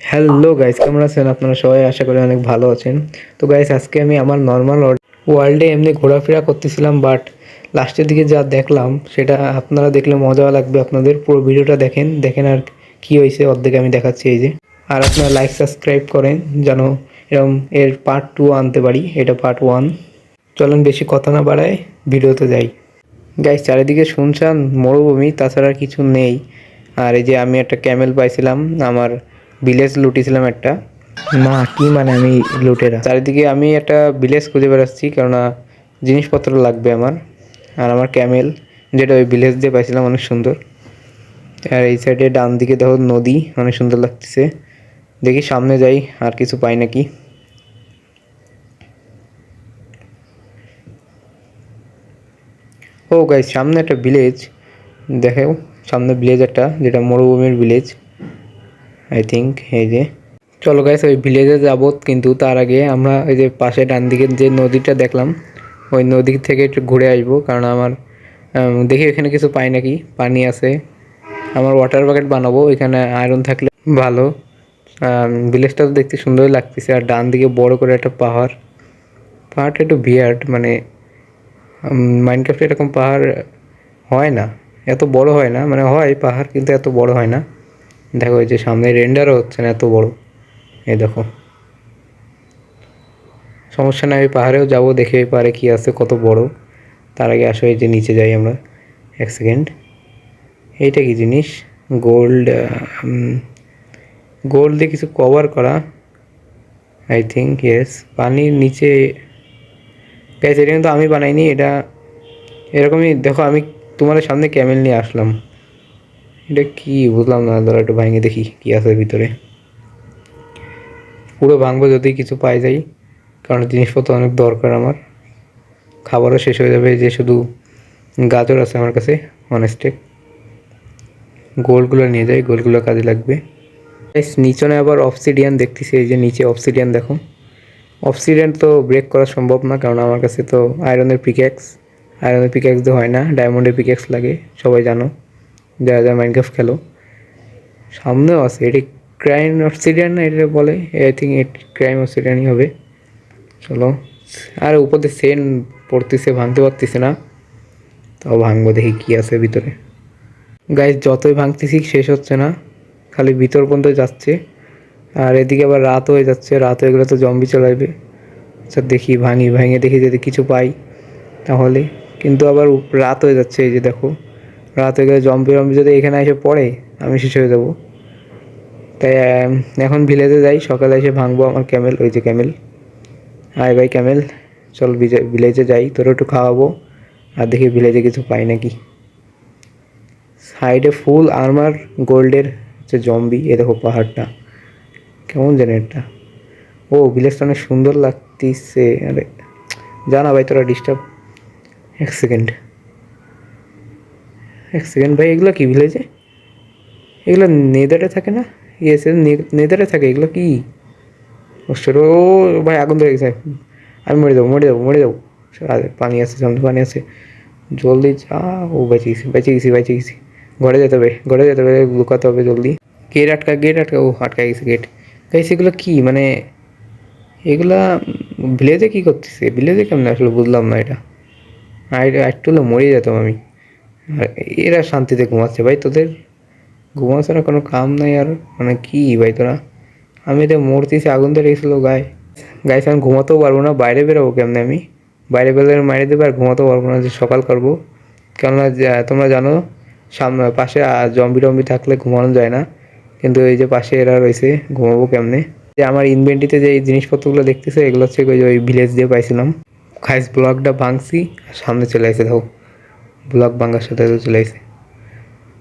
Hello guys কেমন আছেন? আপনারা সবাই আশা করি অনেক ভালো আছেন। তো গাইস আজকে আমি আমার নর্মাল ওয়ার্ল্ডে এমনি ঘোরাফেরা করতেছিলাম বাট লাস্টের দিকে যা দেখলাম, সেটা আপনারা দেখলে মজা লাগবে আপনাদের। পুরো ভিডিওটা দেখেন দেখেন আর কি হয়েছে, অর্ধেক আমি দেখাচ্ছি এই যে। আর আপনারা লাইক সাবস্ক্রাইব করেন, যেন এরকম এর পার্ট টু আনতে পারি, এটা পার্ট ওয়ান চলেন, বেশি কথা না বাড়ায়, ভিডিওতে যাই। গাইস চারিদিকে শুনছান মরুভূমি, তাছাড়া কিছু নেই। আর এই যে আমি একটা ক্যামেল পাইছিলাম, আমার ভিলেজ লুটিছিলাম একটা। মা কি মানে আমি লুটেরা? চারিদিকে আমি একটা ভিলেজ খুঁজে বেড়াচ্ছি কেননা জিনিসপত্র লাগবে আমার আর আমার ক্যামেল যেটা ওই ভিলেজ দিয়ে পাইছিলাম অনেক সুন্দর। আর এই সাইডে ডান দিকে দেখো নদী অনেক সুন্দর লাগতেছে। দেখি সামনে যাই আর কিছু পাই নাকি। ও গাইস সামনে একটা ভিলেজ দেখো সামনে ভিলেজ একটা যেটা মরুভূমির ভিলেজ আই থিঙ্ক এই যে। চলো গাইস ওই ভিলেজে যাব, কিন্তু তার আগে আমরা ওই যে পাশে ডান দিকের যে নদীটা দেখলাম, ওই নদী থেকে একটু ঘুরে আসব, কারণ আমার দেখি এখানে কিছু পাই নাকি। পানি আছে। আমার ওয়াটার বাকেট বানাবো, এখানে আয়রন থাকলে ভালো। ভিলেজটা তো দেখতে সুন্দরই লাগতেছে, আর ডান দিকে বড় করে একটা পাহাড়। পাহাড়টা একটু বিয়ার্ড মানে মাইনক্রাফ্টে এরকম পাহাড় হয় না। এত বড় হয় না মানে হয় পাহাড়, কিন্তু এত বড় হয় না। দেখো এই যে সামনে রেন্ডারও হচ্ছে না এত বড়। এই দেখো। সমস্যা নাই ওই পাহাড়েও যাব, দেখে পারে কি আছে, কত বড়। তার আগে আসো, এই যে নিচে যাই আমরা। এক সেকেন্ড। এইটা কি জিনিস? গোল্ড গোল্ড দিয়ে কিছু কভার করা। আই থিঙ্ক ইয়েস পানির নিচে গ্যাস এটা কিন্তু আমি বানাইনি, এটা এরকমই, দেখো, আমি তোমাদের সামনে ক্যামেল নিয়ে আসলাম। এটা কি? বুঝলাম না। দাঁড়া একটু ভাঙে দেখি কি আছে ভিতরে। পুরো ভাঙবো যদি কিছু পাই যাই, কারণ জিনিসপত্র অনেক দরকার আমার। খাবারও শেষ হয়ে যাবে যে শুধু গাজর আছে আমার কাছে অনেস্টেক গোলগুলো নিয়ে যাই, গোলগুলো কাজে লাগবে। নিচনে আবার অফসিডিয়ান দেখতেছি, এই যে নিচে অফসিডিয়ান দেখো। অফসিডিয়ান তো ব্রেক করা সম্ভব না, কারণ আমার কাছে তো আয়রনের পিক্যাক্স আয়রনের পিক্যাক্স দিয়ে হয় না ডায়মন্ডের পিক্যাক্স লাগে, সবাই জানো। যারা যারা মাইনক্রাফট খেলো। সামনেও আছে, এটি ক্রাইম অফসিডিয়ান না এটা বলে? আই থিঙ্ক এটি ক্রাইম অফসিডিয়ানই হবে। চলো। আর উপর সেন পড়তেছে, ভাঙতে পারতেছে না। তাও ভাঙবো, দেখি কী আছে ভিতরে। গাইজ যতই ভাঙতেছি, শেষ হচ্ছে না। খালি ভিতর পর্যন্ত যাচ্ছে। আর এদিকে আবার রাত হয়ে যাচ্ছে। রাত হয়ে গেলে তো জম্বি চলে আসবে। আচ্ছা দেখি, ভাঙি, ভেঙে দেখি যদি কিছু পাই তাহলে। কিন্তু আবার রাত হয়ে যাচ্ছে, এই যে দেখো। রাত গেলে জম্বি জম্বি যদি এখানে এসে পড়ে, আমি শেষ হয়ে যাব। তাই এখন ভিলেজে যাই, সকালে এসে ভাঙবো আমার ক্যামেল ওই যে ক্যামেল আয় ভাই ক্যামেল চল ভিলেজে যাই তোর একটু খাওয়াবো। আর দেখি ভিলেজে কিছু পাই নাকি। সাইডে ফুল আর্মার গোল্ডের হচ্ছে জম্বি এ দেখো পাহাড়টা। কেমন জানি এটা ও ভিলেজটা অনেক সুন্দর লাগতেছে। আরে, জানা ভাই, তোরা ডিস্টার্ব এক সেকেন্ড এক সেকেন্ড ভাই, এগুলো কি ভিলেজে এগুলো নেদারে থাকে না? ইয়েস নেদারে থাকে, এগুলো কি? ও ভাই, আগুন ধরে গেছে। আমি মরে যাব মরে যাব মরে যাব। আরে পানি আছে সামনে পানি আছে। জলদি যা, ও বেঁচে গেছি বেঁচে গেছি বেঁচে গেছি। ঘরে যেতে হবে, ঘরে যেতে হবে, লুকাতে হবে জলদি। গেট আটকা গেট আটকা, ও আটকা গেছে গেট গাইস এগুলো কী? মানে এগুলা ভিলেজে কী করতেছে? ভিলেজে কেমন? আসলে বুঝলাম না এটা। আর একটু হলে মরে যেতাম আমি। এরা শান্তিতে ঘুমাচ্ছে। ভাই, তোদের ঘুমাচ্ছে না কোনো কাম নাই আর মানে কি ভাই তোরা? আমি তো মরতেছি, আগুন ধরে গেছিল গায়ে। গায়ে আমি ঘুমাতেও পারব না, বাইরে বেরোবো কেমনে আমি? বাইরে বেরোলে মারি দেবে আর ঘুমাতেও পারব না, যে সকাল করব। কেননা তোমরা জানো সামনে পাশে জম্বি টম্বি থাকলে ঘুমানো যায় না। কিন্তু এই যে পাশে এরা রয়েছে, ঘুমাবো কেমনে? যে আমার ইনভেন্টিতে যে এই জিনিসপত্রগুলো দেখতেছে, এগুলো হচ্ছে ওই ভিলেজ দিয়ে পাইছিলাম। খাইস ব্লকটা ভাঙছি সামনে চলে আসে, দেখো। ব্লক ভাঙার সাথে চলে আসে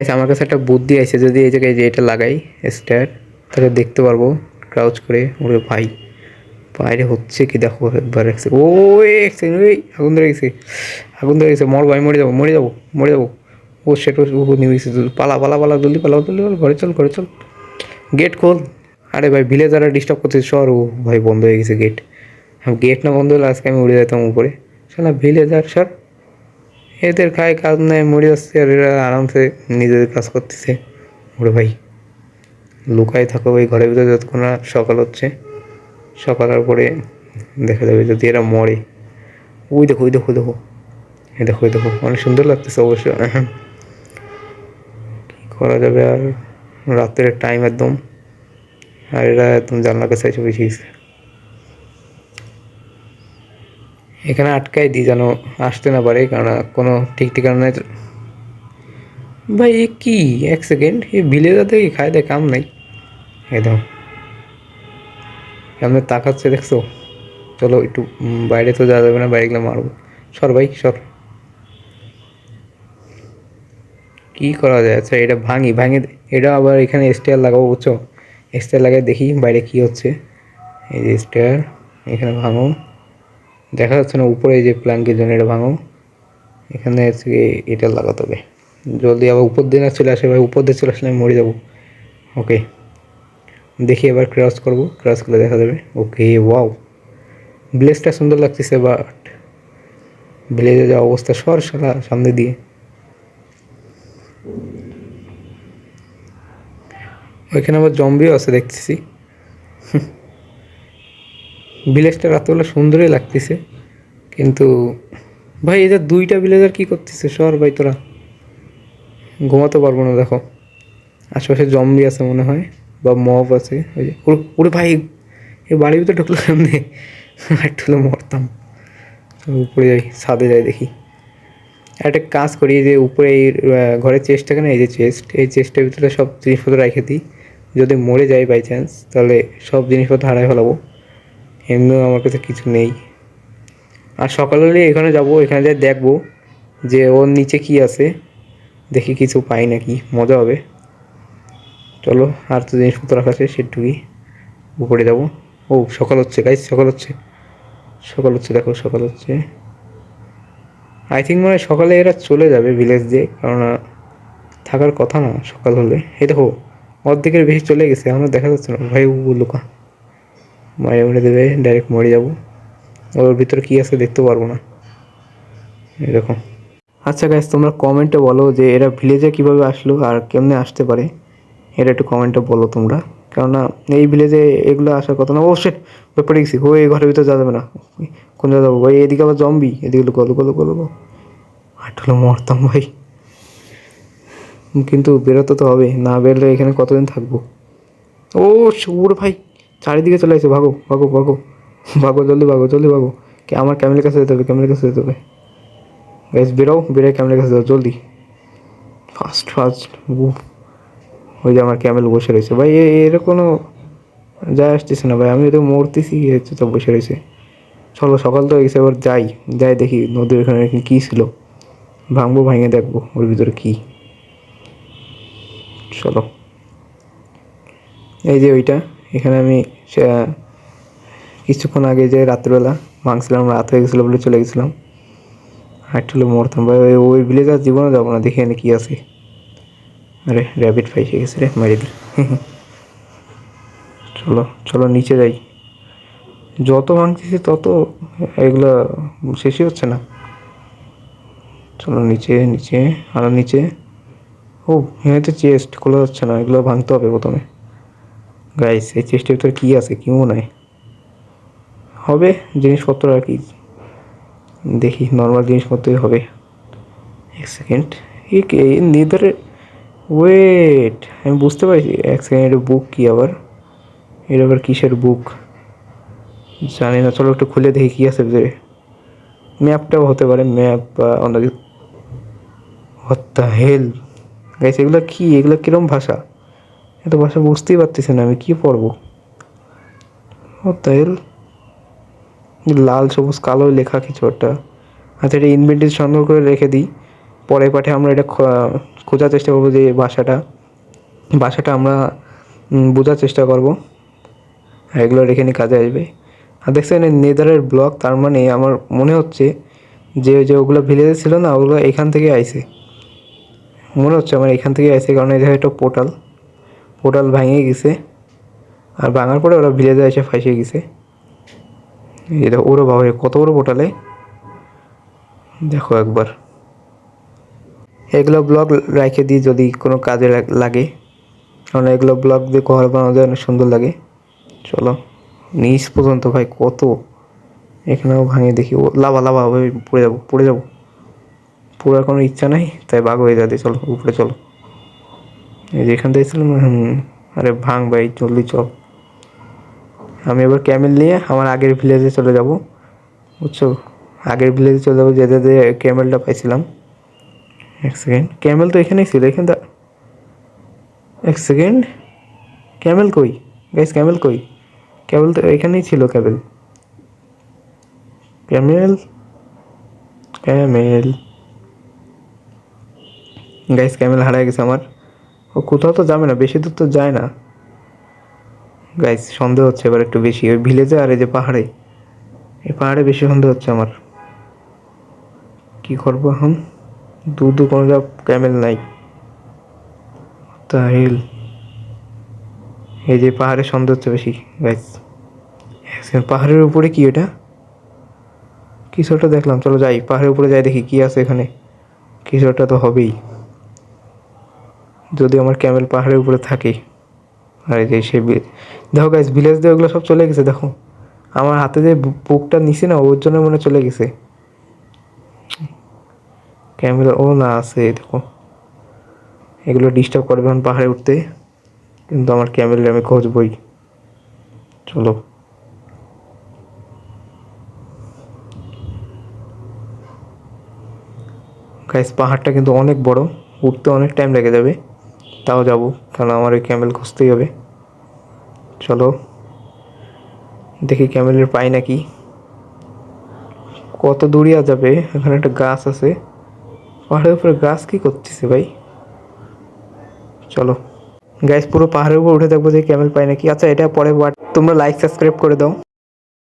আচ্ছা, আমার কাছে একটা বুদ্ধি আছে যদি এই জায়গায় যে এটা লাগাই স্টার তাহলে দেখতে পারব ক্রাউচ করে ওরে ভাই বাইরে হচ্ছে কি? দেখো একবার এক second। ও এক ওই আগুন ধরে গেছে আগুন ধরে গেছে। মর ভাই মরে যাব মরে যাব মরে যাব। ও সেটা ও নেমে গেছে পালা পালা পালা জলদি পালা জলদি পালা, ঘরে চল ঘরে চল। গেট খোল। আরে ভাই ভিলেজাররা ডিস্টার্ব করছে সর ও ভাই বন্ধ হয়ে গেছে গেট গেট না বন্ধ হলে আজকে আমি উড়ে যেতাম উপরে। শালা ভিলেজার সর এদের খায় কাজ নেই, মরে যাচ্ছে আর এরা আরামসে নিজেদের কাজ করতেছে। ওরে ভাই লুকাই থাকো ওই ঘরের ভিতরে যতক্ষণ না সকাল হচ্ছে সকালের পরে দেখা যাবে যদি এরা মরে। ওই দেখো ওই দেখো দেখো এ দেখো দেখো, অনেক সুন্দর লাগতেছে অবশ্য। কী করা যাবে আর? রাত্রের টাইম একদম। আর এরা একদম জানলা কাছে এসে বসে গেছে এখানে আটকাই দিই যেন আসতে না পারে কারণ কোনো ঠিক ঠিকানা নেই ভাই, এ কি? এক সেকেন্ড। এ ভিলেজার থেকে খায় দেয় কাম নাই। একদম সামনে তাকাচ্ছে দেখছ? চলো, একটু বাইরে তো যাওয়া যাবে না, বাইরে গেলে মারবো। সর ভাই, সর। কি করা যায়? আচ্ছা এটা ভাঙি, ভাঙে এটা আবার এখানে স্টেয়ার লাগাবো, বুঝছ? স্টেয়ার লাগাই দেখি বাইরে কি হচ্ছে। এই যে স্টেয়ার এখানে ভাঙো। দেখা যাচ্ছে না, উপরে যে প্ল্যাঙ্কের জন্য এটা ভাঙো এখানে গিয়ে এটা লাগাতে হবে। জলদি আবার উপর দিয়ে না চলে আসে ভাই, উপর দিয়ে চলে আসলে আমি মরে যাব। ওকে দেখি এবার ক্রস করব ক্রস করলে দেখা যাবে। ওকে ওয়াও ব্লেজটা সুন্দর লাগতেছে বাট ব্লেজে যা অবস্থা, সর সারা সামনে দিয়ে। ওইখানে আবার জম্বিও আছে, দেখতেছি। ভিলেজটা রাতবেলা সুন্দরই লাগতেছে। কিন্তু ভাই এদের দুইটা ভিলেজার কি করতেছে সর ভাই তোরা? ঘুমাতে পারব না, দেখো। আশেপাশে জম্বি আছে মনে হয়, বা মব আছে। ওই যে, ওরে- ভাই, এই বাড়ির ভিতরে ঢুকলো কেমনে? একটু হলে মরতাম। উপরে যাই, ছাদে যাই দেখি। একটা কাজ করি, যে উপরে এই ঘরের চেস্ট থাকে না, এই যে চেস্ট এই চেস্টের ভিতরে সব জিনিসপত্র রেখে দিই। যদি মরে যায় বাই চান্স তাহলে সব জিনিসপত্র হারাই ফেলাবো। এমনিও আমার কাছে কিছু নেই। আর সকাল হলে এখানে যাব, এখানে যাই দেখব যে ওর নিচে কি আছে। দেখি কিছু পাই নাকি, মজা হবে। চলো, আর তো জিনিসপত্র রাখা আছে, সেটুকুই উপরে যাব। ও, সকাল হচ্ছে গাইজ সকাল হচ্ছে। সকাল হচ্ছে, দেখো, সকাল হচ্ছে। আই থিঙ্ক মানে সকালে এরা চলে যাবে ভিলেজ দিয়ে, কারণ থাকার কথা না, সকাল হলে। এই দেখো, অর্ধেকের বেশি চলে গেছে এখনও দেখা যাচ্ছে না। ভাই লুকা মারে মেরে দেবে ডাইরেক্ট মরে যাব। ওর ভিতরে কী আছে দেখতে পারব না। এরকম আচ্ছা গাইজ তোমরা কমেন্টে বলো যে এরা ভিলেজে কীভাবে আসলো আর কেমনে আসতে পারে। এটা একটু কমেন্টে বলো তোমরা। কেননা এই ভিলেজে এগুলো আসার কথা না। ও সেট ব্যাপারে গেছি ও এই ঘরের ভিতরে যাবে না। কোন জায়গা যাব? ভাই, এদিকে আবার জম্বি এদিকে লুকো লুকো লুকো লুকো হাঁটলে মরতাম ভাই। কিন্তু বেরোতে তো হবে। না বেরোলে এখানে কতদিন থাকব? ও সুর ভাই। চারিদিকে চলে আসছে ভাগো ভাগো ভাগো ভাগো, জলদি ভাগো জলদি ভাগো। কে আমার ক্যামেলের কাছে যেতে হবে ক্যামেলের কাছে যেতে হবে। গ্যাস বেরোও বেরো ক্যামেলের কাছে যাও, জলদি। ফাস্ট ফাস্ট ওই যে আমার ক্যামেল বসে রয়েছে। ভাই এর কোনো যায় আসতেছে না, ভাই। আমি তো মরতেছি তো বসে রয়েছে। চলো, সকাল তো এসে এবার যাই। যাই দেখি নদীর ওখানে কী ছিল। ভাঙবো, ভাঙে দেখব, ওর ভিতরে কী। চলো। এই যে ওইটা এখানে আমি কিছুক্ষণ আগে যে রাত্রিবেলা ভাঙছিলাম, রাত হয়ে গেছিল বলে চলে গেছিলাম। একটু হলে মরতাম। ভাই, ওই- ওই ভিলেজ আর জীবনে যাব না, দেখে এনে কী আছে। আরে র্যাবিট ফাইসে গেছে রে মেরে দিই চলো চলো নিচে যাই। যত ভাঙতেছি তত এগুলো শেষই হচ্ছে না। চলো নিচে নিচে, আরও নিচে। ও হ্যাঁ তো চেস্ট খোলা যাচ্ছে না, এগুলো ভাঙতে হবে প্রথমে। গাইস এই চেস্টের ভিতরে কী আছে? কি মনে হয় হবে জিনিসপত্র আর কি? দেখি নর্মাল জিনিসপত্রই হবে। এক সেকেন্ড এই নিদারে ওয়েট আমি বুঝতে পারছি। এক সেকেন্ড বুক কী আবার? এটা আবার কিসের বুক জানি না, চলো একটু খুলে দেখি কী আছে ভিতরে। ম্যাপটাও হতে পারে ম্যাপ বা অন্য কিছু। হত্যা হেল গাইস এগুলো কী? এগুলো কিরম ভাষা? এত ভাষা বুঝতেই পারতেছি না আমি কি পড়ব হেল লাল, সবুজ কালো লেখা কিছু একটা। আচ্ছা এটা ইনভেন্টরি সংগ্রহ করে রেখে দিই। পরে পাঠে আমরা এটা খোঁজার চেষ্টা করব যে ভাষাটা ভাষাটা আমরা বোঝার চেষ্টা করব। এগুলো রেখে নিয়ে কাজে আসবে। আর দেখছেন নেদারের ব্লক তার মানে আমার মনে হচ্ছে যে যে ওগুলো ভিলেজে ছিল না, ওগুলো এখান থেকে আইছে। মনে হচ্ছে আমার এখান থেকে আইছে, কারণ এই জায়গায় একটা পোর্টাল পোর্টাল ভেঙে গেছে। আর ভাঙার পরে ওরা ভিলেজে এসে ফাঁসে গেছে। দেখো ওরও বাবা কত বড় পোর্টালে দেখো একবার। এগুলো ব্লগ রেখে দিই যদি কোনো কাজে লাগে কারণ এগুলো ব্লগ দিয়ে ঘর বানানো যায় অনেক সুন্দর লাগে। চলো, নিচ পর্যন্ত ভাই, কত। এখানেও ভাঙিয়ে দেখি। ও, লাভা লাভা পড়ে যাব পড়ে যাব। পড়ার কোনো ইচ্ছা নাই, তাই বাঘ হয়ে যাবে। চলো, উপরে চলো। এই যে এখান থেকে ছিলাম হুম, আরে ভাঙ ভাই, জলদি চল। আমি এবার ক্যামেল নিয়ে আমার আগের ভিলেজে চলে যাব, বুঝছ? আগের ভিলেজে চলে যাব যেতে যে ক্যামেলটা পাইছিলাম। এক সেকেন্ড ক্যামেল তো এখানেই ছিল, এখানে তো এক সেকেন্ড ক্যামেল কই? গাইস ক্যামেল কই? ক্যামেল তো এখানেই ছিল camel camel camel guys camel হারায় গেছে আমার। ও কোথাও তো যাবে না, বেশি দূর তো যায় না। গাইস সন্দেহ হচ্ছে এবার একটু বেশি। ওই ভিলেজে আর এই যে পাহাড়ে, এই পাহাড়ে বেশি সন্দেহ হচ্ছে আমার। কি করব এখন? দূর দূর কোনো যা ক্যামেল নাই। তাহিল এই যে পাহাড়ে সন্দেহ হচ্ছে বেশি গাইস পাহাড়ের উপরে কি এটা? কিছু একটা দেখলাম, চলো যাই, পাহাড়ের উপরে যাই দেখি কি আছে এখানে। কিছু একটা তো হবেই। যদি আমার ক্যামেল পাহাড়ের উপরে থাকে। আর এই যে সে দেখো গাইস ভিলেজ দিয়ে ওগুলো সব চলে গেছে, দেখো। আমার হাতে যে বুকটা নিছি না, ওর জন্য মনে চলে গেছে। ক্যামেল, ও না, আছে দেখো। এগুলো ডিস্টার্ব করবে এখন পাহাড়ে উঠতে। কিন্তু আমার ক্যামেলের আমি খুঁজবই চলো। গাইস পাহাড়টা কিন্তু অনেক বড়। উঠতে অনেক টাইম লেগে যাবে। তাও যাব। কারণ আমার ওই ক্যামেল খুঁজতেই হবে। চলো। দেখি ক্যামেলের পাই নাকি। কত দূরিয়া যাবে? এখানে একটা গাছ আছে। পাহাড়ের উপরে গাছ কি করতেছে ভাই? চলো। গাইস, পুরো পাহাড়ের উপর উঠে দেখব যে ক্যামেল পাই নাকি। আচ্ছা এটা পরে তোমরা লাইক সাবস্ক্রাইব করে দাও।